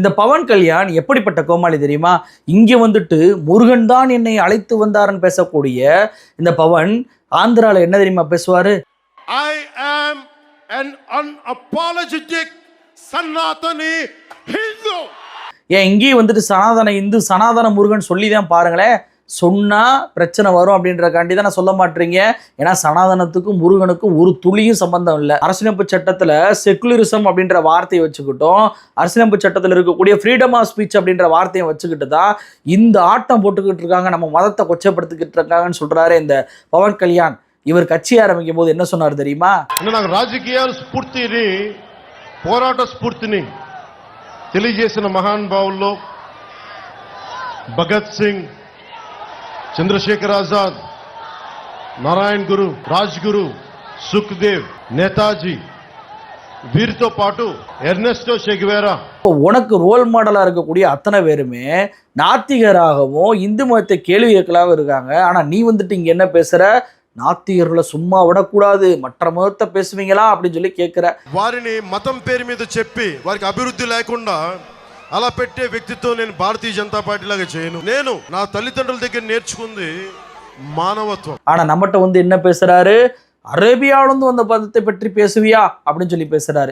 இந்த பவன் கல்யாண் எப்படிப்பட்ட கோமாளி தெரியுமா? இங்க வந்துட்டு முருகன் தான் என்னை அழைத்து வந்தாருன்னு பேசக்கூடிய இந்த பவன் ஆந்திரால என்ன தெரியுமா பேசுவாரு? I am an unapologetic Sanatani Hindu. ஏன் இங்கேயும் வந்துட்டு சனாதன இந்து சனாதன முருகன் சொல்லி தான் பாருங்களேன். சொன்னா பிரச்சனை வரும் அப்படின்றக்காண்டி தான் நான் சொல்ல மாட்டீங்க ஏன்னா சனாதனத்துக்கும் முருகனுக்கும் ஒரு துளியும் சம்பந்தம் இல்லை அரசியலமைப்பு சட்டத்துல செக்குலரிசம் அப்படின்ற வார்த்தையை வச்சுக்கிட்டோம் அரசியலமைப்பு சட்டத்தில் இருக்கக்கூடிய ஃப்ரீடம் ஆஃப் ஸ்பீச் அப்படின்ற வார்த்தையை வச்சுக்கிட்டு தான் இந்த ஆட்டம் போட்டுக்கிட்டு இருக்காங்க நம்ம மதத்தை கொச்சப்படுத்திக்கிட்டு இருக்காங்கன்னு சொல்றாரு இந்த பவன் கல்யாண் இவர் கட்சி ஆரம்பிக்கும் போது என்ன சொன்னார் தெரியுமா అంటే నాకు రాజకీయాల స్ఫూర్తిని పోరాట స్ఫూర్తిని తెలియజేసిన మహానుభావుల్లో భగత్ సింగ్ చంద్రశేఖర్ ఆజాద్ నారాయణ్ గురు రాజ్ గురు సుఖ్దేవ్ నేతాజీ వీరితో పాటు ఎర్నెస్టో షెగ్వేరా இப்போ உனக்கு ரோல் மாடலாக இருக்கக்கூடிய அத்தனை பேருமே நாத்திகராகவும் இந்து மதத்தை கேள்வி கேட்கலாகவும் இருக்காங்க ஆனால் நீ வந்துட்டு இங்கே என்ன பேசுகிற நாத்திகர்களை சும்மா விடக்கூடாது மற்ற மதத்தை பேசுவீங்களா அப்படின்னு சொல்லி கேட்குற వారిని మతం పేరు మీద చెప్పి వారికి అభివృద్ధి లేకుండా అలా పెట్టే వ్యక్తితో నేను భారతీయ జనతా పార్టీ లాగా చేయను నేను నా తల్లిదండ్రుల దగ్గర నేర్చుకుంది మానవత్వం ஆனால் நம்மகிட்ட வந்து என்ன பேசுகிறாரு அரேபியாவிலேருந்து வந்த பதத்தை பற்றி பேசுவியா அப்படின்னு சொல்லி பேசுகிறாரு